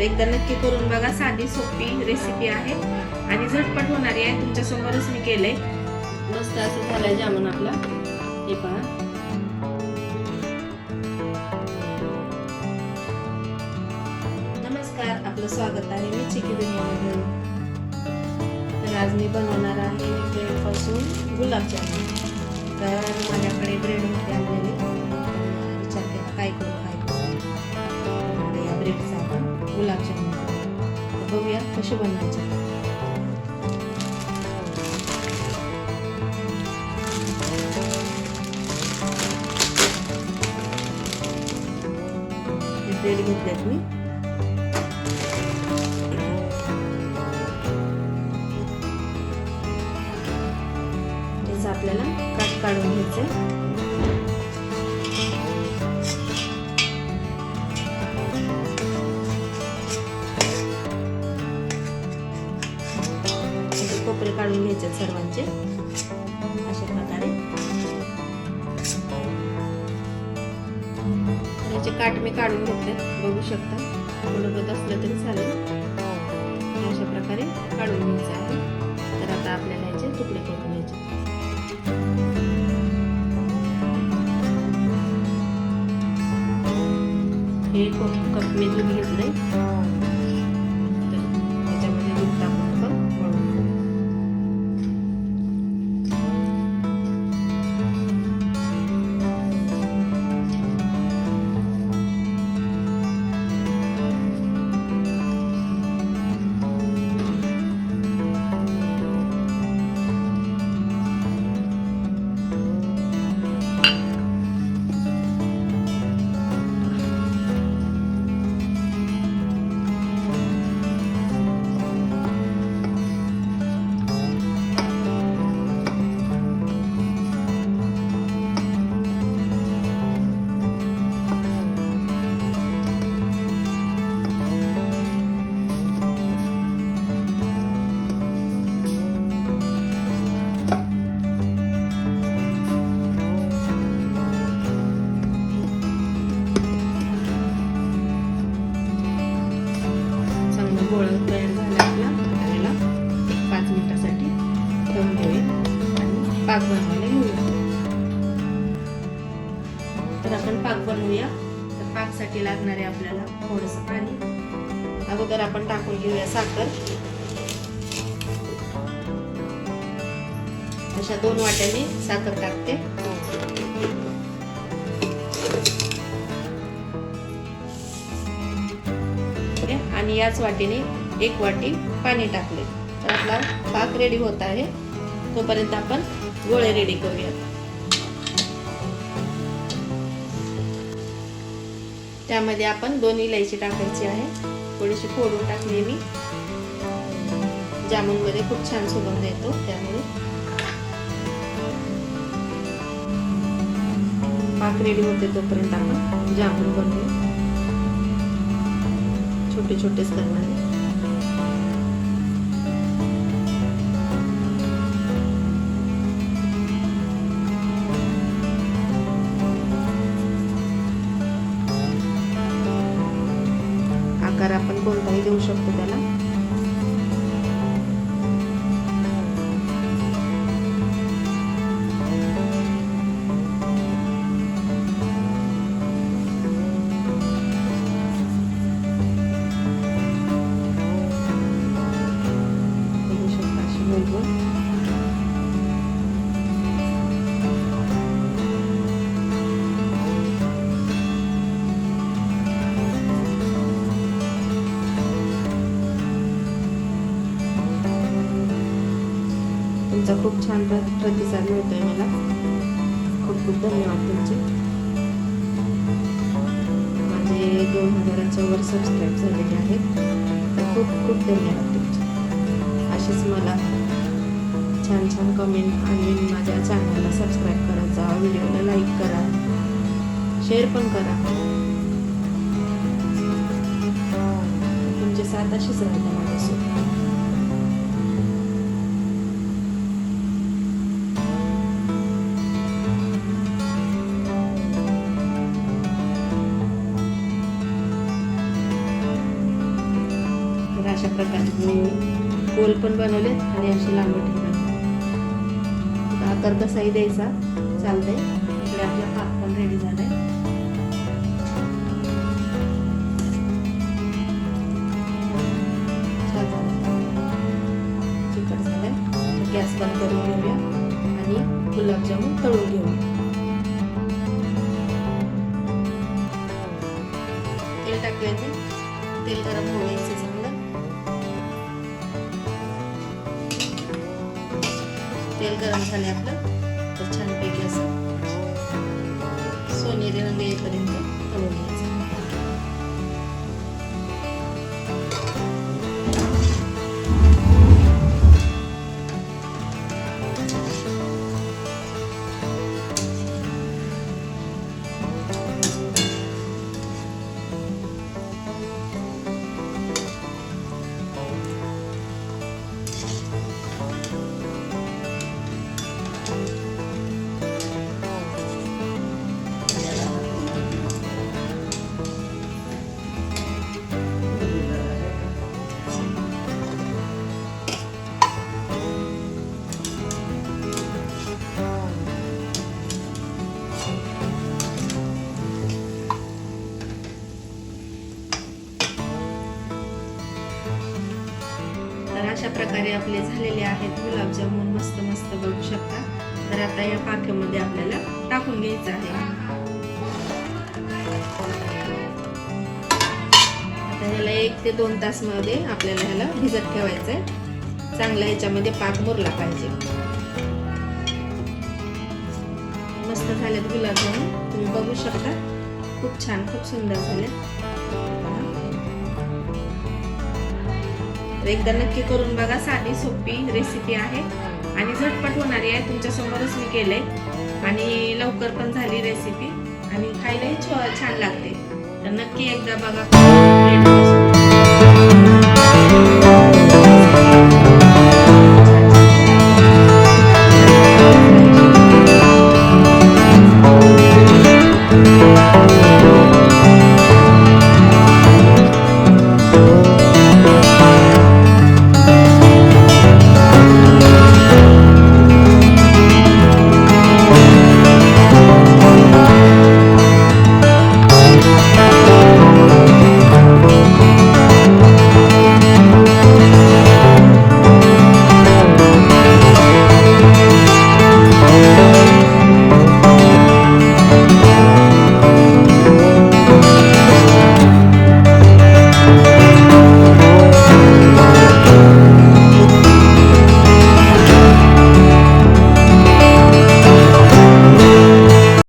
एकदा नक्की करून बघा साधी सोपी रेसिपी आहे. आणि झटपट होणारी आहे तुमच्यासमोरच मी केलंय. मस्त असं झालंय जामून आपला. हे पहा. नमस्कार आपलं स्वागत आहे मी चिकी दुनियामध्ये तर आज मी बनवणार आहे ब्रेडपासून गुलाबजामुन तर माझ्याकडे ब्रेड होते आणलेले विचार केला काय करू काय गुलाबजाम बघूया कसे बनवायचे. ब्रेड घेतलेत मी त्याचं आपल्याला काट काढून घ्यायचं काढून घ्यायचे सर्वांचे. अशा प्रकारे. याचे काट मी काढून घेतले. बघू शकता. थोडं असलं तरी चालेल. अशा प्रकारे काढून घ्यायचं आहे. तर आता आपल्याला याचे तुकडे करून घ्यायचे. हे कप मी दूध घेतलंय. पाक बनवायला घेऊया तर आपण पाक बनवूया. तर पाकसाठी लागणार आहे आपल्याला थोडंसं पाणी. अगोदर आपण टाकून घेऊया साखर. अशा दोन वाट्याने साखर टाकते. आणि याच वाटीने एक वाटी पाणी टाकले. तर आपला पाक रेडी होत आहे. तोपर्यंत आपण गोळे रेडी करूया त्यामध्ये आपण दोन इलायची टाकायची आहे. थोडीशी फोडून टाकली मी. जामुनमध्ये खूप छान सुगंध येतो त्यामुळे. पाक रेडी होते तोपर्यंत आपण जामुन बनवू छोटे छोटेच करणार तुमचा खूप छान प्र- प्रतिसाद आहे मला. खूप खूप धन्यवाद तुमचे. माझे दोन हजाराच्या वर सबस्क्राईब झालेले आहेत. तर खूप खूप धन्यवाद तुमचे. असेच मला छान छान कमेंट आणि माझ्या चॅनलला सबस्क्राईब करत जा व्हिडिओला लाईक करा. शेअर पण करा. तुमचे साथ अशीच राहते माझ्यासोबत गोल पण बनवले आणि असे लांबी ठेवतात आकार कसाही द्यायचा. चालतंय. इकडे आपला पाक पण रेडी झालाय. चिकट झालाय. गॅस बंद करून घेऊया. आणि गुलाबजामुन तळून घेऊया. तेल टाकूया ते तेल गरम होण्याचे गरम झाले आपलं. तर छानपैकी असं सोनेरी रंग येईपर्यंत तळून घ्यायचं. प्रकारे आपले झालेले आहेत गुलाबजामुन. मस्त मस्त बघू शकता. तर आता या पाक्यामध्ये आपल्याला टाकून घ्यायचं आहे. आता ह्याला एक ते दोन तासमध्ये आपल्याला ह्याला भिजत ठेवायचं आहे. चांगला ह्याच्यामध्ये पाक मुरला पाहिजे. मस्त झालेत गुलाबजामुन. तुम्ही बघू शकता. खूप छान खूप सुंदर झाले तर एकदा नक्की करून बघा साधी सोपी रेसिपी आहे. आणि झटपट होणारी आहे तुमच्यासमोरच मी केले आणि लवकर पण झाली रेसिपी आणि खायलाही छान लागते. तर नक्की एकदा बघा.